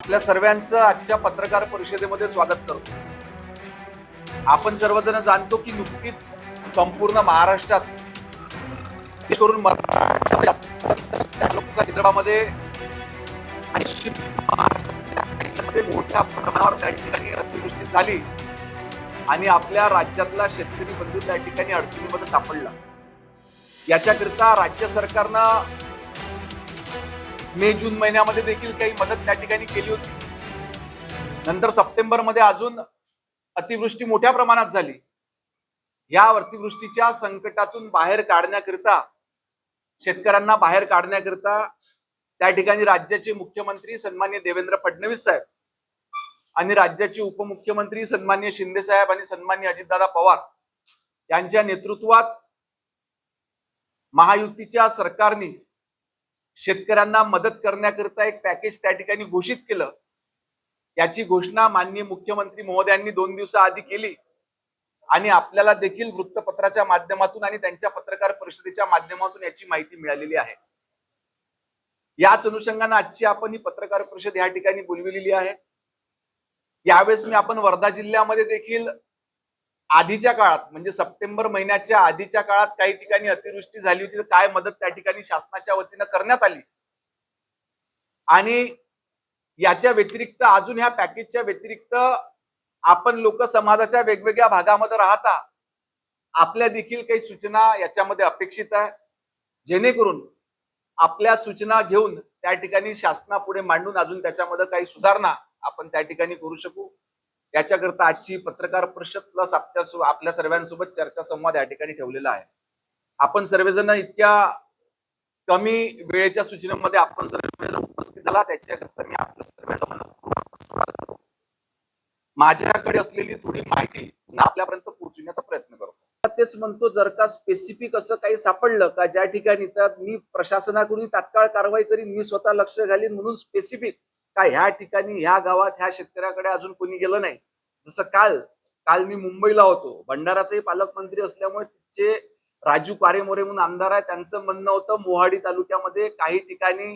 आपल्या सर्वांचं आजच्या पत्रकार परिषदेमध्ये स्वागत करतो. आपण सर्वजण जाणतो की नुकतीच संपूर्ण महाराष्ट्रात करून मराठवाड्यामध्ये विदर्भामध्ये मोठ्या प्रमाणावर त्या ठिकाणी अतिवृष्टी झाली आणि आपल्या राज्यातला शेतकरी बंधू त्या ठिकाणी अडचणीमध्ये सापडला. याच्याकरिता राज्य सरकारनं मे जून महिन्यामध्ये देखील काही मदत त्या ठिकाणी केली होती. नंतर सप्टेंबरमध्ये अजून अतिवृष्टी मोठ्या प्रमाणात झाली. या अतिवृष्टीच्या संकटातून बाहेर काढण्याकरिता शेतकऱ्यांना बाहेर काढण्याकरिता त्या ठिकाणी राज्याचे मुख्यमंत्री सन्मान्य देवेंद्र फडणवीस साहेब आणि राज्याचे उपमुख्यमंत्री सन्मान्य शिंदे साहेब आणि सन्मान्य अजितदादा पवार यांच्या नेतृत्वात महायुतीच्या सरकारने शेतकऱ्यांना मदत करण्याकरिता एक पॅकेज त्या ठिकाणी घोषित केलं. याची घोषणा माननीय मुख्यमंत्री महोदयांनी दोन दिवसाआधी केली. आणि आपल्याला देखील वृत्तपत्राच्या माध्यमातून आणि त्यांच्या पत्रकार परिषदेच्या माध्यमातून याची माहिती मिळालेली आहे. याच अनुषंगाने आजची आपण ही पत्रकार परिषद या ठिकाणी बोलविलेली आहे. यावेळेस मी आपण वर्धा जिल्ह्यामध्ये देखील आधीच्या काळात म्हणजे सप्टेंबर महिन्याच्या आधीच्या काळात काही ठिकाणी अतिवृष्टी झाली होती तर काय मदत त्या ठिकाणी शासनाच्या वतीनं करण्यात आली? आणि याच्या व्यतिरिक्त अजून ह्या पॅकेजच्या व्यतिरिक्त आपण लोक समाजाच्या वेगवेगळ्या भागामध्ये राहता आपल्या देखील काही सूचना याच्यामध्ये अपेक्षित आहे. जेणेकरून आपल्या सूचना घेऊन त्या ठिकाणी शासनापुढे मांडून अजून त्याच्यामध्ये काही सुधारणा आपण त्या ठिकाणी करू शकू. याच्याकरता आजची पत्रकार परिषद प्लस आपल्या आपल्या सर्वांसोबत चर्चा संवाद या ठिकाणी ठेवलेला आहे. आपण सर्वजण इतक्या कमी वेळेच्या सूचनेमध्ये आपण सर्वजण उपस्थित झाला त्याच्याकरता मी आपल्या सर्वांचं माझ्याकडे असलेली थोडी माहिती आपल्यापर्यंत पोहोचवण्याचा प्रयत्न करतो. तेच म्हणतो जर का स्पेसिफिक असं काही सापडलं का ज्या ठिकाणी तर मी प्रशासनाकडून तात्काळ कारवाई करीन मी स्वतः लक्ष घालीन म्हणून स्पेसिफिक का ह्या ठिकाणी ह्या गावात ह्या शेतकऱ्याकडे अजून कोणी गेलं नाही? जसं काल काल मी मुंबईला होतो. भंडाराचाही पालकमंत्री असल्यामुळे तिचे राजू कारेमोरे म्हणून आमदार आहे त्यांचं म्हणणं होतं मोहाडी तालुक्यामध्ये काही ठिकाणी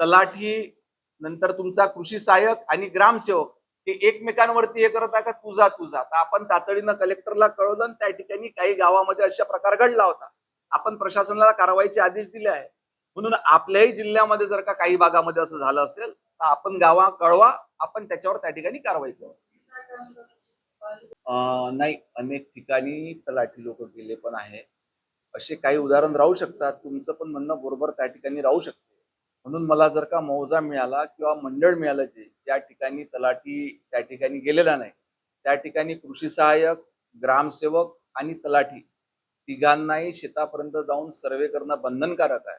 तलाठी नंतर तुमचा कृषी सहाय्यक आणि ग्रामसेवक हे एकमेकांवरती हे करत आहे का? तुझा तुझा तर आपण तातडीनं कलेक्टरला कळवलं आणि त्या ठिकाणी काही गावामध्ये अशा प्रकार घडला होता. आपण प्रशासनाला कारवाईचे आदेश दिले आहे म्हणून आपल्याही जिल्ह्यामध्ये जर का काही भागामध्ये असं झालं असेल तर आपण गावा कळवा आपण त्याच्यावर त्या ठिकाणी कारवाई करू. नाही अनेक ठिकाणी तलाठी लोक गेले पण आहे असे काही उदाहरण राहू शकतात. तुमचं पण म्हणणं बरोबर त्या ठिकाणी राहू शकते. म्हणून मला जर का मौजा मिळाला किंवा मंडळ मिळालं जे ज्या ठिकाणी तलाठी त्या ठिकाणी गेलेला नाही त्या ठिकाणी कृषी सहाय्यक ग्रामसेवक आणि तलाठी तिघांनाही शेतापर्यंत जाऊन सर्वे करणं बंधनकारक आहे.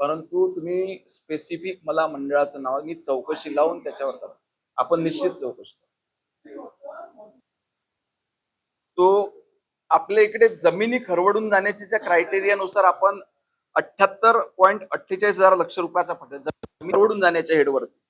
परंतु तुम्ही स्पेसिफिक मला मंडळाचं नाव मी चौकशी लावून त्याच्यावर करा. आपण निश्चित चौकशी तो आपल्या इकडे जमिनी खरवडून जाण्याच्या ज्या क्रायटेरियानुसार आपण अठ्याहत्तर पॉईंट अठ्ठेचाळीस हजार लक्ष रुपयाचा जमीन खरवडून जाण्याच्या हेडवरती.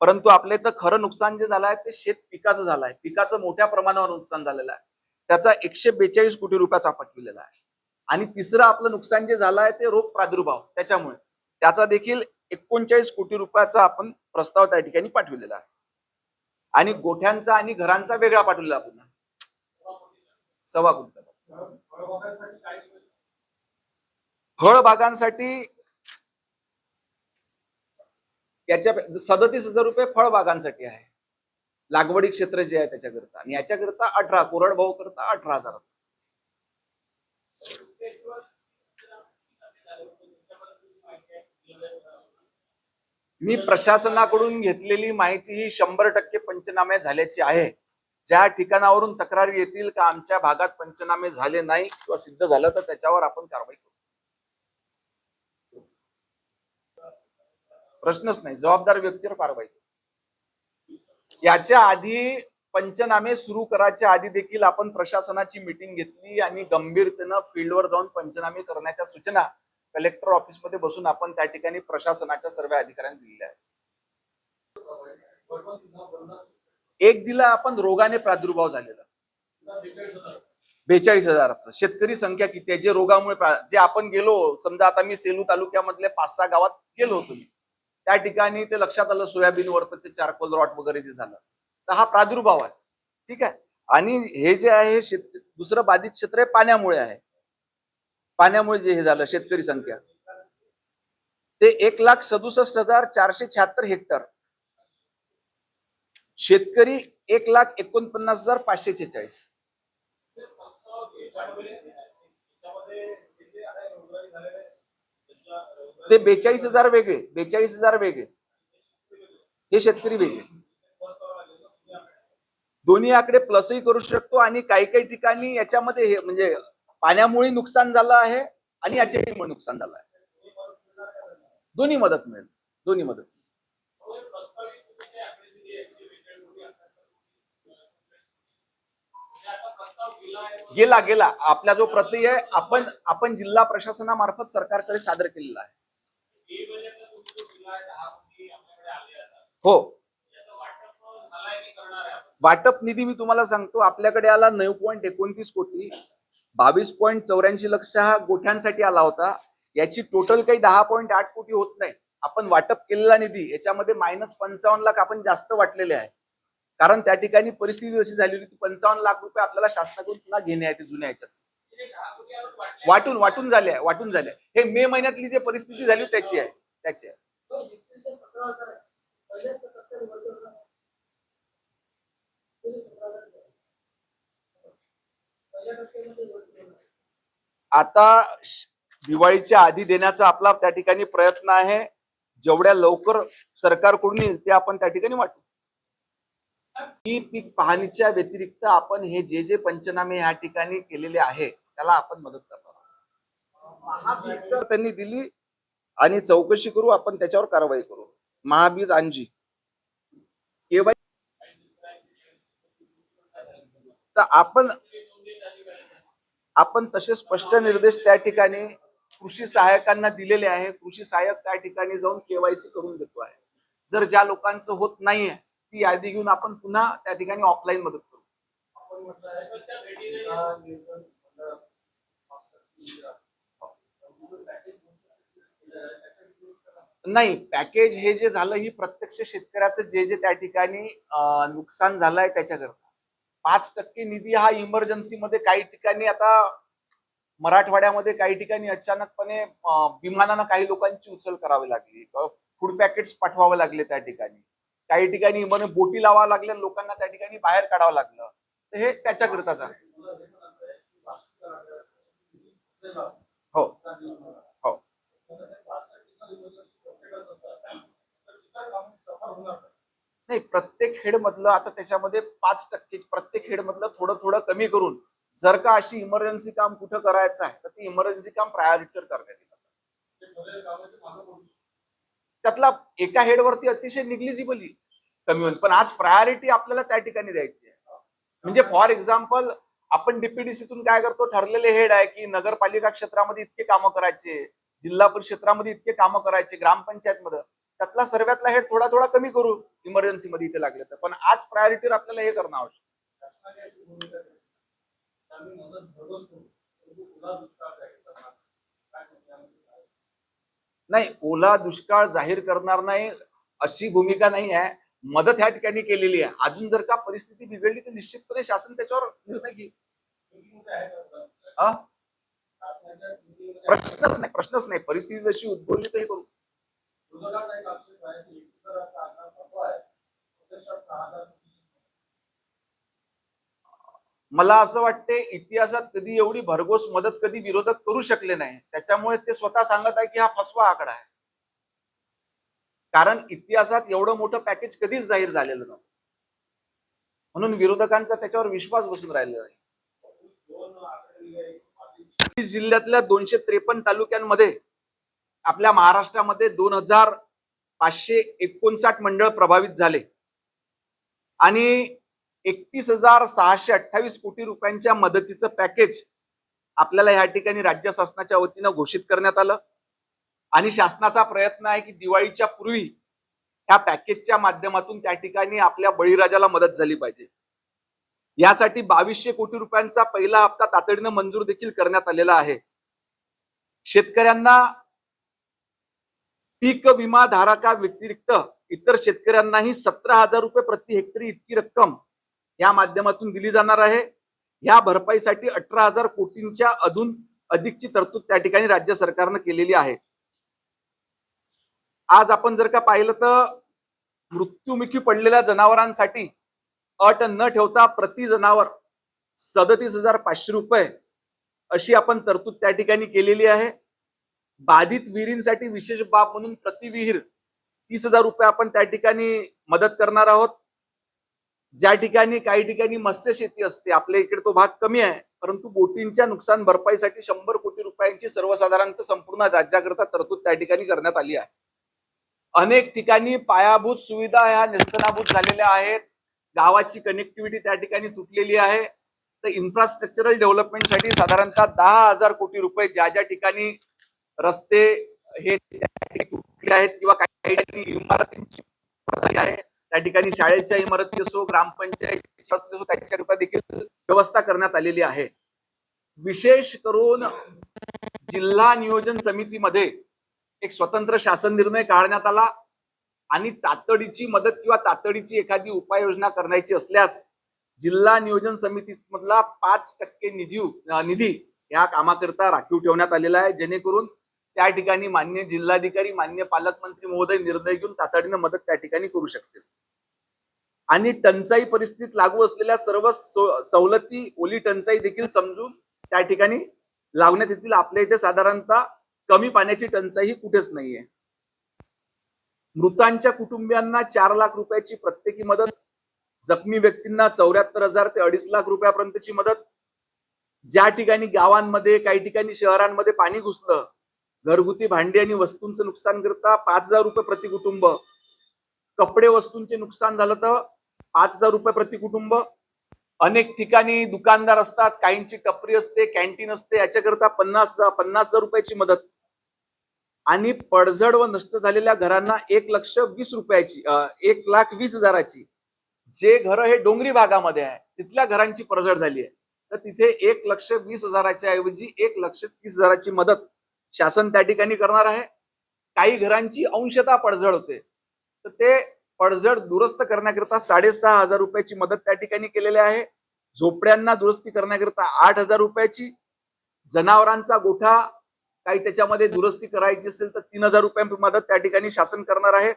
परंतु आपल्या इथं खरं नुकसान जे झालं आहे ते शेत पिकाचं झालं आहे. पिकाचं मोठ्या प्रमाणावर नुकसान झालेलं आहे. त्याचा एकशे बेचाळीस कोटी रुपयाचा पटविलेला आहे. आणि तिसरं आपलं नुकसान जे झालं आहे ते रोग प्रादुर्भाव. त्याच्यामुळे. त्याचा देखील एकोणचाळीस कोटी रुपयाचा आपण प्रस्ताव त्या ठिकाणी पाठविलेला आहे. आणि गोठ्यांचा आणि घरांचा वेगळा पाठवलेला पुन्हा सव्वा कोटी फळबागांसाठी याच्या सदतीस हजार रुपये फळबागांसाठी आहे. लागवडी क्षेत्र जे आहे त्याच्याकरता. आणि याच्याकरता अठरा कोरडभाऊ करता अठरा हजार मी प्रशासनाकडून घेतलेली माहिती ही शंभर टक्के पंचनामे झाल्याची आहे ज्या ठिकाणावरून तक्रारी येतील का आमच्या भागात पंचनामे झाले नाही किंवा सिद्ध झालं तर त्याच्यावर आपण कारवाई करू प्रश्नच नाही जबाबदार व्यक्तीवर कारवाई करू. याच्या आधी पंचनामे सुरू करायच्या आधी देखील आपण प्रशासनाची मिटिंग घेतली आणि गंभीरतेनं फील्डवर जाऊन पंचनामे करण्याच्या सूचना कलेक्टर ऑफिसमध्ये बसून आपण त्या ठिकाणी प्रशासनाच्या सर्व अधिकाऱ्यांनी दिलेल्या आहेत. एक दिला आपण रोगाने प्रादुर्भाव झालेला. बेचाळीस हजाराचं. शेतकरी संख्या किती आहे? जे रोगामुळे जे आपण गेलो समजा आता मी सेलू तालुक्यामधल्या पाच सहा गावात गेलो होतो मी. त्या ठिकाणी ते लक्षात आलं सोयाबीनवर तर ते चारकोल रॉट वगैरे जे झालं. तर हा प्रादुर्भाव आहे. ठीक आहे? आणि हे जे आहे शेत दुसरं बाधित क्षेत्र आहे पाण्यामुळे आहे. पाण्यामुळे जे हे झालं शेतकरी संख्या. ते एक लाख सदुसष्ट हजार चारशे शहात्तर हेक्टर. शेतकरी एक लाख एकोणपन्नास हजार पाचशे छेचाळीस ते बेचाळीस हजार वेगळे बेचाळीस हजार वेगळे. हे शेतकरी वेगळे. दोन्ही आकडे प्लसही करू शकतो आणि काही काही ठिकाणी याच्यामध्ये हे म्हणजे पाण्यामुळे नुकसान झालं आहे आणि याच्यामुळे नुकसान झालं आहे. दोन्ही मदत मिळेल. दोन्ही मदत. गेला गेला. आपला जो प्रति आहे आपण आपण जिल्हा प्रशासनामार्फत सरकारकडे सादर केलेला आहे. हो. वाटप निधी मी तुम्हाला सांगतो आपल्याकडे आला नऊ पॉईंट एकोणतीस कोटी. बावीस पॉईंट चौऱ्याऐंशी लक्ष हा गोठ्यांसाठी आला होता. याची टोटल काही दहा पॉईंट आठ कोटी होत नाही. आपण वाटप केलेला निधी याच्यामध्ये मायनस पंचावन्न लाख आपण जास्त वाटलेले आहे. कारण त्या ठिकाणी परिस्थिती जशी झालेली होती पंचावन्न लाख रुपये आपल्याला शासनाकडून पुन्हा घेणे आहे ते जुन्या याच्यात. वाटून वाटून झाले आहे वाटून झाले हे मे महिन्यातली जी परिस्थिती झाली त्याची आहे त्याची आहे. आता दिवाळीच्या आधी देण्याचा आपला त्या ठिकाणी प्रयत्न आहे. जेवढ्या लवकर सरकारकडून येईल ते आपण त्या ठिकाणी वाटू. ही पीक पाहणीच्या व्यतिरिक्त आपण हे जे जे पंचनामे या ठिकाणी केलेले आहे त्याला आपण मदत करणार त्यांनी दिली आणि चौकशी करू आपण त्याच्यावर कारवाई करू. महाबीज आणजी. आपण आपण तसे स्पष्ट निर्देश त्या ठिकाणी कृषी सहाय्यकांना दिलेले आहे. कृषी सहाय्यक त्या ठिकाणी जाऊन केवायसी करून देतो आहे. जर ज्या लोकांचं होत नाहीये ती यादी घेऊन आपण पुन्हा त्या ठिकाणी ऑफलाईन मदत करू. नाही पॅकेज हे जे झालं ही प्रत्यक्ष शेतकऱ्याचं जे जे त्या ठिकाणी नुकसान झालंय त्याच्याकरता. पाच टक्के निधी हा इमर्जन्सीमध्ये काही ठिकाणी आता मराठवाड्यामध्ये काही ठिकाणी अचानकपणे विमानानं काही लोकांची उचल करावी लागली. फूड पॅकेट्स पाठवावे लागले त्या ठिकाणी. काही ठिकाणी इमर्जन बोटी लावाव्या लागल्या लोकांना त्या ठिकाणी बाहेर काढावं लागलं. तर हे त्याच्याकरिता आहे हो. हो. नाही प्रत्येक हेडमधलं आता त्याच्यामध्ये पाच टक्के प्रत्येक हेडमधलं थोडं थोडं कमी करून जर का अशी इमर्जन्सी काम कुठं करायचं आहे तर ती इमर्जन्सी काम प्रायोरिटी करण्यात येतात त्यातला एका हेडवरती अतिशय निग्लिजिबली कमी होईल. पण आज प्रायोरिटी आपल्याला त्या ठिकाणी द्यायची आहे. म्हणजे फॉर एक्झाम्पल आपण डीपीडीसीतून काय करतो ठरलेले हेड आहे की नगरपालिका क्षेत्रामध्ये इतके कामं करायचे जिल्हा परिषद क्षेत्रामध्ये इतके कामं करायचे ग्रामपंचायत मध्ये त्यातला सर्वातला हेड थोडा थोडा कमी करू इमर्जन्सी मध्ये इथे लागले तर. पण आज प्रायोरिटीवर आपल्याला हे करणं आवश्यक. नाही ओला दुष्काळ जाहीर करणार नाही अशी भूमिका नाही आहे. मदत ह्या ठिकाणी केलेली आहे. अजून जर का परिस्थिती बिघडली तर निश्चितपणे शासन त्याच्यावर निर्णय घेईल. प्रश्नच नाही प्रश्नच नाही. परिस्थिती जशी उद्भवली तर हे करू. मला असं वाटते इतिहासात कधी एवढी भरघोस मदत कधी विरोधक करू शकले नाही. त्याच्यामुळे ते स्वतः सांगत आहे की हा फसवा आकडा आहे. कारण इतिहासात एवढं मोठं पॅकेज कधीच जाहीर झालेलं नव्हतं. म्हणून विरोधकांचा त्याच्यावर विश्वास बसून राहिलेला आहे. जिल्ह्यातल्या दोनशे त्रेपन्न तालुक्यांमध्ये आपल्या महाराष्ट्रामध्ये दोन हजार पाचशे एकोणसाठ मंडळ प्रभावित झाले. आणि एकतीस हजार सहाशे अठ्ठावीस कोटी रुपयांच्या मदतीचं पॅकेज आपल्याला या ठिकाणी राज्य शासनाच्या वतीनं घोषित करण्यात आलं. आणि शासनाचा प्रयत्न आहे की दिवाळीच्या पूर्वी ह्या पॅकेजच्या माध्यमातून त्या ठिकाणी आपल्या बळीराजाला मदत झाली पाहिजे. यासाठी बावीसशे कोटी रुपयांचा पहिला हप्ता तातडीनं मंजूर देखील करण्यात आलेला आहे. शेतकऱ्यांना पीक विमा धारका व्यतिरिक्त इतर शेतकऱ्यांनाही सतरा हजार रुपये प्रति हेक्टरी इतकी रक्कम या माध्यमातून दिली जाणार आहे. या भरपाईसाठी अठरा हजार कोटींच्या अधून अधिकची तरतूद त्या ठिकाणी राज्य सरकारनं केलेली आहे. आज आपण जर का पाहिलं तर मृत्युमुखी पडलेल्या जनावरांसाठी अट न ठेवता प्रति जनावर सदतीस हजार पाचशे रुपये अशी आपण तरतूद त्या ठिकाणी केलेली आहे. बाधित विहिरींसाठी विशेष बाब म्हणून प्रति विहीर तीस हजार रुपये आपण त्या ठिकाणी मदत करणार आहोत. ज्या ठिकाणी काही ठिकाणी मत्स्य शेती असते आपल्या इकडे तो भाग कमी आहे परंतु बोटींच्या नुकसान भरपाईसाठी शंभर कोटी रुपयांची सर्वसाधारणतः संपूर्ण राज्याकरता तरतूद त्या ठिकाणी करण्यात आली आहे. अनेक ठिकाणी पायाभूत सुविधा ह्या निस्तनाभूत झालेल्या आहेत. गावाची कनेक्टिव्हिटी त्या ठिकाणी तुटलेली आहे. तर इन्फ्रास्ट्रक्चरल डेव्हलपमेंटसाठी साधारणतः दहा हजार कोटी रुपये ज्या ज्या ठिकाणी रस्ते हे तुटले आहेत किंवा काही ठिकाणी इमारतींची आहे? त्या ठिकाणी शाळेच्या इमारती असो ग्रामपंचायत असो त्याच्याकरता देखील व्यवस्था करण्यात आलेली आहे. विशेष करून जिल्हा नियोजन समितीमध्ये एक स्वतंत्र शासन निर्णय काढण्यात आला आणि तातडीची मदत किंवा तातडीची एखादी उपाययोजना करण्याची असल्यास जिल्हा नियोजन समितीमधला पाच टक्के निधी निधी या कामाकरता राखीव ठेवण्यात आलेला आहे. जेणेकरून त्या ठिकाणी मान्य जिल्हाधिकारी मान्य पालकमंत्री महोदय निर्णय घेऊन तातडीनं मदत त्या ठिकाणी करू शकतील. आणि टंचाई परिस्थितीत लागू असलेल्या सर्व सवलती ओली टंचाई देखील समजून त्या ठिकाणी लावण्यात येतील. आपल्या इथे साधारणतः कमी पाण्याची टंचाई ही कुठेच नाहीये. मृतांच्या कुटुंबियांना चार लाख रुपयाची प्रत्येकी मदत जखमी व्यक्तींना चौऱ्याहत्तर हजार ते अडीच लाख रुपयापर्यंतची मदत ज्या ठिकाणी गावांमध्ये काही ठिकाणी शहरांमध्ये पाणी घुसलं घरगुती भांडी आणि वस्तूंचं नुकसान करता पाच हजार रुपये प्रति कुटुंब. कपडे वस्तूंचे नुकसान झालं तर पाच हजार रुपये प्रति कुटुंब. अनेक ठिकाणी दुकानदार असतात काहींची टपरी असते कॅन्टीन असते याच्याकरता पन्नास पन्नास हजार रुपयाची मदत. आणि पडझड व नष्ट झालेल्या घरांना एक लक्ष वीस रुपयाची एक लाख वीस हजाराची. जे घर हे डोंगरी भागामध्ये आहे तिथल्या घरांची पडझड झाली आहे. तर तिथे एक लक्ष वीस हजाराच्या ऐवजी एक लक्ष तीस हजाराची मदत. शासन त्या ठिकाणी करणार आहे. काही घरांची अंशता पडझड होते. तर ते पडझड दुरुस्त करण्याकरिता साडेसहा हजार रुपयाची मदत त्या ठिकाणी केलेली आहे. झोपड्यांना दुरुस्ती करण्याकरिता आठ हजार रुपयाची जनावरांचा गोठा काही त्याच्यामध्ये दुरुस्ती करायची असेल तर तीन हजार रुपयांची मदत त्या ठिकाणी शासन करणार आहे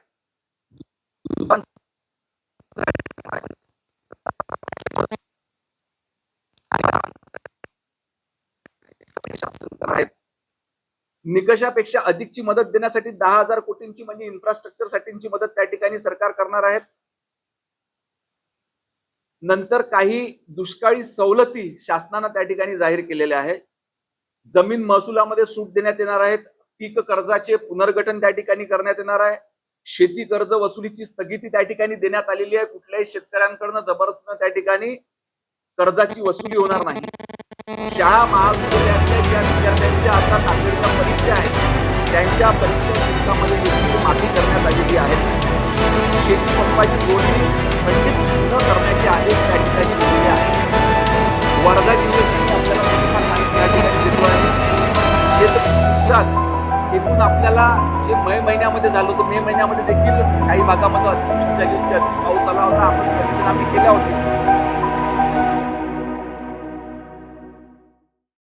शासन करणार आहेत. निकषापेक्षा अधिकची मदत देण्यासाठी दहा हजार कोटींची म्हणजे इन्फ्रास्ट्रक्चर साठीची मदत त्या ठिकाणी सरकार करणार आहेत. नंतर काही दुष्काळी सवलती शासनानं त्या ठिकाणी जाहीर केलेल्या आहेत. जमीन महसुलामध्ये सूट देण्यात येणार आहेत. पीक कर्जाचे पुनर्गठन त्या ठिकाणी करण्यात येणार आहे. शेती कर्ज वसुलीची स्थगिती त्या ठिकाणी देण्यात आलेली आहे. कुठल्याही शेतकऱ्यांकडनं जबरदस्त त्या ठिकाणी कर्जाची वसुली होणार नाही. शाळा महाविद्यालयातल्या ज्या विद्यार्थ्यांच्या आता तातडीच्या परीक्षा आहेत. त्यांच्या परीक्षा शुल्कामध्ये देखील माफी करण्यात आलेली आहे. शेती पंपाची जोडणी खंडित न करण्याचे आदेश त्या ठिकाणी दिलेले आहेत. वर्धा जिल्ह्याची मी आपल्याला थोडीफार ठिकाणी देतो आहे. शेत नुकसान एकूण आपल्याला जे मे महिन्यामध्ये झालं होतं मे महिन्यामध्ये देखील काही भागामध्ये अतिवृष्टी झाली होती अति पाऊस आला होता. आपण पंचनामे केल्या होते.